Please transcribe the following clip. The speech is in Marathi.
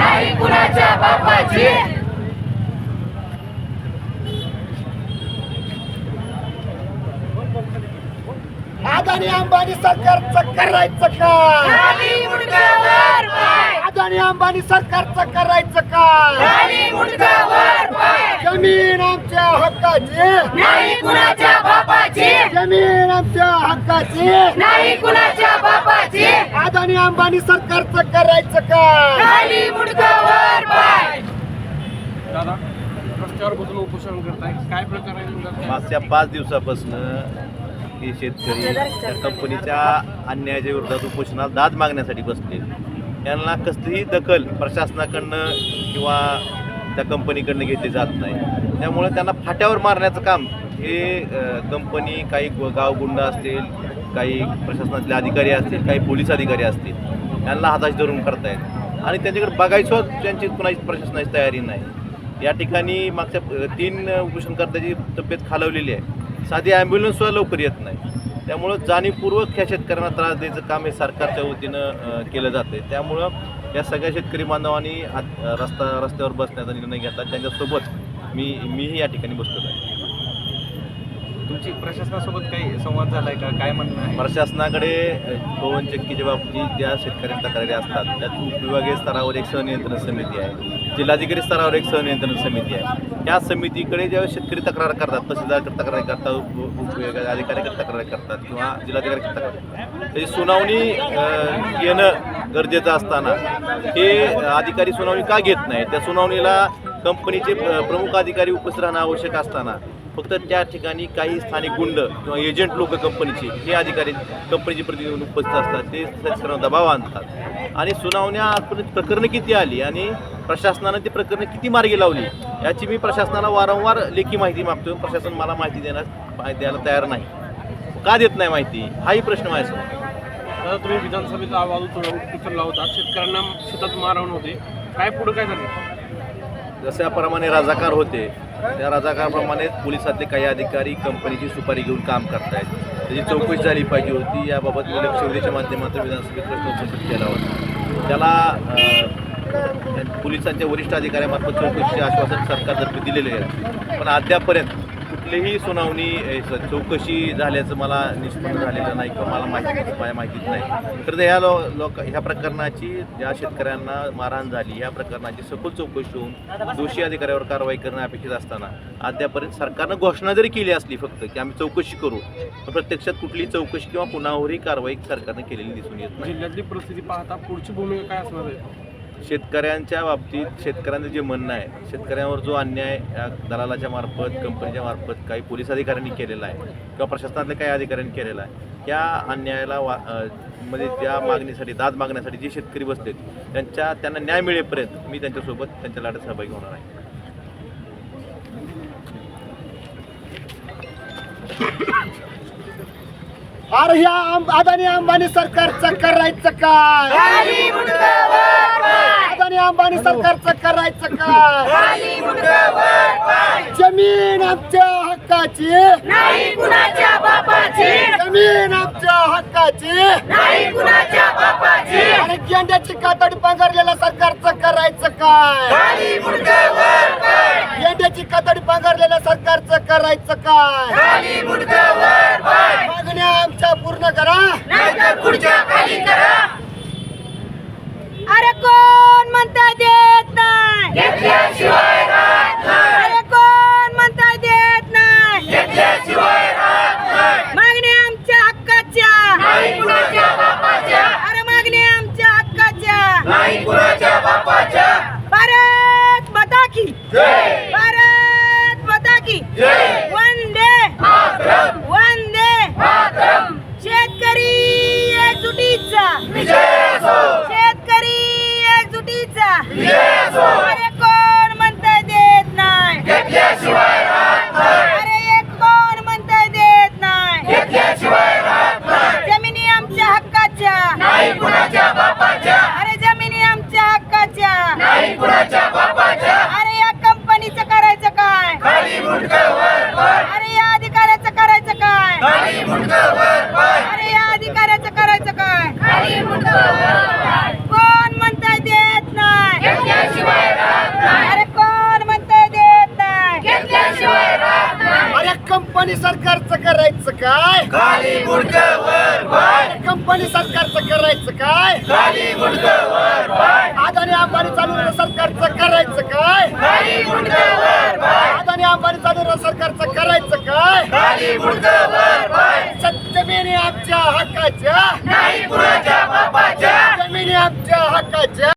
नाही कुणाच्या बापाची. अदानी अंबानी काय? खाली मुंडकावर पाय. अदानी अंबानी काय? खाली मुंडकावर पाय. जमीन आमच्या हक्काची. नाही कुणाच्या बापाची. जमीन आमच्या हक्काची. नाही कुणाच्या बापाची. अदानी अंबानी सरकारचं करायचं काय? खाली मुंडकावर पाय दादा रस्त्यावर बसून उपोषण करताय? काय प्रकार आहे तुमचा? मागच्या पाच दिवसापासून हे शेतकरी त्या कंपनीच्या अन्यायाच्या विरोधात उपोषणात दाद मागण्यासाठी बसले. यांना कसलीही दखल प्रशासनाकडनं किंवा त्या कंपनीकडनं घेतली जात नाही. त्यामुळे त्यांना फाट्यावर मारण्याचं काम हे कंपनी काही गावगुंड असतील काही प्रशासनातले अधिकारी असतील काही पोलीस अधिकारी असतील यांना हाताशी धरून करतायत. आणि त्यांच्याकडे बघायचं त्यांची कुणाची प्रशासनाची तयारी नाही. या ठिकाणी मागच्या तीन उपोषणकर्त्याची तब्येत खालवलेली आहे. साधी ॲम्ब्युलन्ससुद्धा लवकर येत नाही. त्यामुळं जाणीवपूर्वक ह्या शेतकऱ्यांना त्रास द्यायचं काम हे सरकारच्या वतीनं केलं जातं. आहे त्यामुळं या सगळ्या शेतकरी बांधवांनी रस्ता रस्त्यावर बसण्याचा निर्णय घेतला त्यांच्यासोबत मी मीही या ठिकाणी बसलेलो आहे. तुमची प्रशासनासोबत काही संवाद झालाय का? काय म्हणणं आहे? प्रशासनाकडे अ, पवन चक्कीच्या बाबतीत ज्या शेतकऱ्यांच्या तक्रारी असतात त्यात उपविभागीय स्तरावर एक सहनियंत्रण समिती आहे. जिल्हाधिकारी स्तरावर एक सहनियंत्रण समिती आहे. त्या समितीकडे ज्यावेळेस शेतकरी तक्रार करतात तहसीलदार तक्रारी करतात उप- उपविभाग अधिकाऱ्याकडे तक्रारी करतात किंवा जिल्हाधिकाऱ्याकडे तक्रार करतात. त्याची सुनावणी येणं घेणं गरजेचं असताना हे अधिकारी सुनावणी का घेत नाही त्या सुनावणीला कंपनीचे प्रमुख अधिकारी उपस्थित राहणं आवश्यक असताना फक्त त्या ठिकाणी काही स्थानिक गुंड किंवा एजंट लोक कंपनीचे हे अधिकारी कंपनीचे प्रतिनिधी उपस्थित असतात ते शेतकऱ्यांना दबाव आणतात. आणि सुनावण्या आजपर्यंत प्रकरणं किती आली आणि प्रशासनानं ते प्रकरणं किती मार्गी लावली याची मी प्रशासनाला वारंवार लेखी माहिती मागतो प्रशासन मला माहिती देण्यास द्यायला तयार नाही. का देत नाही माहिती? हाही प्रश्न माझ्यासमोर तुम्ही विधानसभेचा आवाज उचलला होता. शेतकऱ्यांना शेतात मारवण होते. काय पुढं काय झालं? जशाप्रमाणे राजाकार होते त्या राजाकारप्रमाणे पोलिसातले काही अधिकारी कंपनीची सुपारी घेऊन काम करतायत. त्याची चौकशी झाली पाहिजे होती. याबाबत मी लक्षवेधीच्या माध्यमातून विधानसभेत प्रश्न उपस्थित केला होता. त्याला पोलिसांच्या वरिष्ठ अधिकाऱ्यामार्फत चौकशीचे आश्वासन सरकारतर्फे दिलेले आहे. पण अद्यापर्यंत कुठलीही सुनावणी चौकशी झाल्याचं मला निष्पन्न झालेलं नाही किंवा मला माहिती माझ्या माहितीत नाही. तर ह्या लो लोक ह्या प्रकरणाची ज्या शेतकऱ्यांना मारहाण झाली ह्या प्रकरणाची सखोल चौकशी होऊन दोषी अधिकाऱ्यावर कारवाई करणं अपेक्षित असताना अद्यापर्यंत सरकारनं घोषणा जरी केली असली फक्त की आम्ही चौकशी करू पण प्रत्यक्षात कुठलीही चौकशी किंवा पुन्हावरही कारवाई सरकारनं केलेली दिसून येत नाही. जिल्ह्यातली परिस्थिती पाहता पुढची भूमिका काय असणार आहे? शेतकऱ्यांच्या बाबतीत शेतकऱ्यांचं जे म्हणणं आहे शेतकऱ्यांवर जो अन्याय या दलालाच्या मार्फत कंपनीच्या मार्फत काही पोलीस अधिकाऱ्यांनी केलेला आहे किंवा प्रशासनातल्या काही अधिकाऱ्यांनी केलेला आहे त्या अन्यायाला वा मध्ये त्या मागणीसाठी दाद मागण्यासाठी जे शेतकरी बसलेत त्यांच्या त्यांना न्याय मिळेपर्यंत मी त्यांच्यासोबत त्यांच्या लढ्यात सहभागी होणार आहे. अरे ह्या अदानी अंबानी सरकारचं करायचं काय? खाली अदानी अंबानी सरकारचं करायचं काय खाली मुंडकावर पाय जमीन आमच्या हक्काची. नाही कुणाच्या बापाची. जमीन आमच्या हक्काची. नाही कुणाच्या बापाची. आणि गेंड्याची कातडी पांघरलेल्या सरकारचं करायचं काय? गेंड्याची कातडी पांघरलेल्या सरकारचं करायचं काय? मागण्या आमच्या पूर्ण करा. नाहीतर खुर्च्या खाली करा अरे कोण म्हणता देत नाही घेतल्याशिवाय राहत नाही अरे कोण म्हणता देत नाही घेतल्याशिवाय राहत नाही मागणी आमच्या हक्काच्या नाही कुणाच्या बापाच्या अरे मागणी आमच्या हक्काच्या नाही कुणाच्या बापाच्या भारत माता की जय भारत माता की जय वंदे मातरम वंदे मातरम शेतकरी एकजुटीचा विजय असो शेतकरी एकजुटीचा विजय असो अरे कोण म्हणता देत नाही घेतल्याशिवाय राहत नाही अरे एक कोण म्हणता देत नाही घेतल्याशिवाय राहत नाही जमिनी आमच्या हक्काच्या नाही कुणाच्या बापाच्या अरे जमिनी आमच्या हक्काच्या नाही कुणाच्या बापाच्या अरे या कंपनीचं करायचं काय खाली कंपनी सरकारचं करायचं काय? खाली गुडघं वर पाय कंपनी सरकारचं करायचं काय? खाली गुडघं वर पाय अदानी अंबानी चालवणाऱ्या सरकारचं करायचं काय? खाली गुडघं वर पाय अदानी अंबानी चालवणाऱ्या सरकारचं करायचं काय? खाली गुडघं वर पाय सत्यमेने आमच्या हक्काच्या. नाही कुणाच्या बापाच्या. जमिनी आमच्या हक्काच्या.